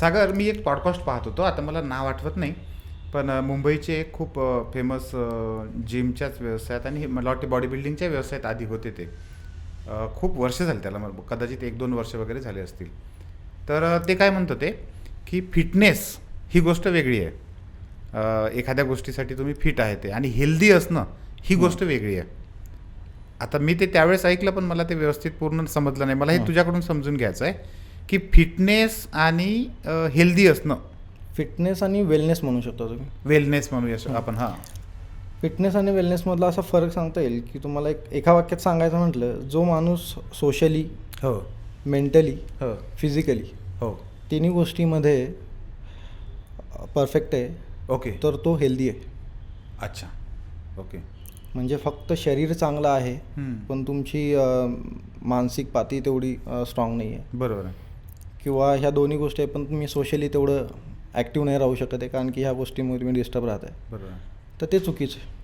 सागर मी एक पॉडकास्ट पाहत होतो. आता मला नाव आठवत नाही पण मुंबईचे एक खूप फेमस जिमच्याच व्यवसायात आणि मला वाटते बॉडी बिल्डिंगच्या व्यवसायात आधी होते ते. खूप वर्ष झाली त्याला मग कदाचित एक दोन वर्ष वगैरे झाले असतील. तर ते काय म्हणत होते की फिटनेस ही गोष्ट वेगळी आहे. एखाद्या गोष्टीसाठी तुम्ही फिट आहे ते आणि हेल्दी असणं ही गोष्ट वेगळी आहे. आता मी ते त्यावेळेस ऐकलं पण मला ते व्यवस्थित पूर्ण समजलं नाही. मला हं. तुझ्याकडून समजून घ्यायचं आहे की फिटनेस आणि हेल्दी असणं. फिटनेस आणि वेलनेस म्हणू शकता तुम्ही. वेलनेस म्हणूया असं आपण हां. फिटनेस आणि वेलनेसमधला असा फरक सांगता येईल की तुम्हाला एक एका वाक्यात सांगायचं म्हटलं जो माणूस सोशली हो. मेंटली हो. फिजिकली हो. तिन्ही गोष्टीमध्ये परफेक्ट आहे ओके तर तो हेल्दी आहे. अच्छा. ओके म्हणजे फक्त शरीर चांगलं आहे. पण तुमची अ, मानसिक पाती तेवढी स्ट्रॉंग नाही आहे बरोबर आहे. किंवा ह्या दोन्ही गोष्टी आहे पण तुम्ही सोशली तेवढं ॲक्टिव्ह नाही राहू शकत आहे कारण की ह्या गोष्टीमुळे तुम्ही डिस्टर्ब राहत आहे. बरोबर. तर ते चुकीचं आहे.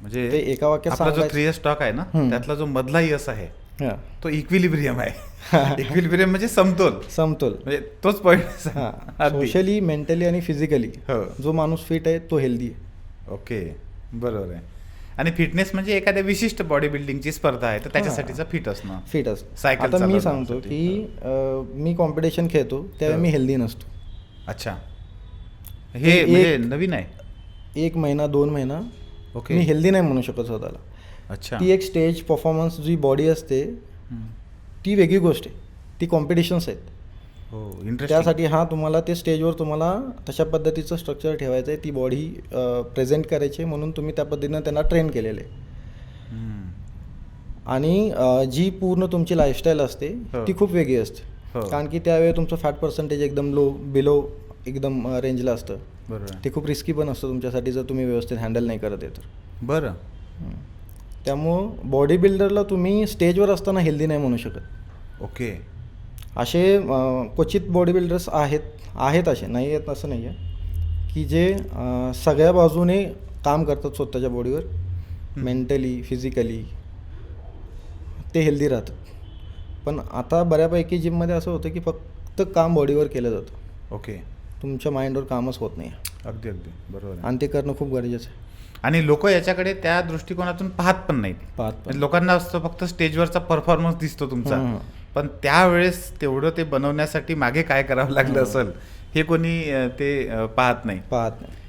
म्हणजे ते एका वाक्यात जो थ्री स्टॉक आहे ना. त्यातला जो मधला यस आहे हां. तो इक्विलिब्रियम आहे. इक्विलिब्रियम म्हणजे समतोल. समतोल. म्हणजे तोच पॉईंट हां. सोशली मेंटली आणि फिजिकली हो. जो माणूस फिट आहे तो हेल्दी आहे. ओके. बरोबर आहे. आणि फिटनेस म्हणजे एखाद्या विशिष्ट बॉडी बिल्डिंगची स्पर्धा आहे तर त्याच्यासाठीचं फिट असणं. फिट असतो सायकल आता मी. सांगतो की अ, मी कॉम्पिटिशन खेळतो त्यावेळी हो. मी हेल्दी नसतो. अच्छा. हे एक- म्हणजे नवीन आहे? एक महिना दोन महिना ओके मी हेल्दी नाही म्हणू शकत स्वतःला. अच्छा. ती एक स्टेज परफॉर्मन्स जी बॉडी असते हम्म. ती वेगळी गोष्ट आहे. ती कॉम्पिटिशन्स आहेत. हो इंटरेस्ट त्यासाठी हा तुम्हाला ते स्टेजवर तुम्हाला तशा पद्धतीचं स्ट्रक्चर ठेवायचं आहे. ती बॉडी प्रेझेंट करायची आहे म्हणून तुम्ही त्या पद्धतीनं त्यांना ट्रेन केलेलं आहे. आणि अ, जी पूर्ण तुमची लाईफस्टाईल असते हो. ती खूप वेगळी असते. हो. कारण की त्यावेळी तुमचं फॅट पर्सेंटेज एकदम लो बिलो एकदम रेंजला असतं. बरोबर आहे. ते खूप रिस्की पण असतं तुमच्यासाठी जर तुम्ही व्यवस्थित हँडल नाही करत आहे तर. बरं. त्यामुळं बॉडी बिल्डरला तुम्ही स्टेजवर असताना हेल्दी नाही म्हणू शकत. ओके असे क्वचित बॉडी बिल्डर्स आहेत आहेत असे नाही आहेत असं नाही आहे की जे सगळ्या बाजूने काम करतात स्वतःच्या बॉडीवर. मेंटली फिजिकली ते हेल्दी राहतात. पण आता बऱ्यापैकी जिममध्ये असं होतं की फक्त काम बॉडीवर केलं जातं. ओके. तुमच्या माइंडवर कामच होत नाही. अगदी अगदी. बरोबर आहे. आणि ते करणं खूप गरजेचं आहे. आणि लोक याच्याकडे त्या दृष्टिकोनातून पाहत पण नाहीत. पाहत लोकांना असतं फक्त स्टेजवरचा परफॉर्मन्स दिसतो तुमचा. पण त्यावेळेस तेवढं ते बनवण्यासाठी मागे काय करावं लागलं हं. असेल हे कोणी ते पाहत नाही पाहत नाही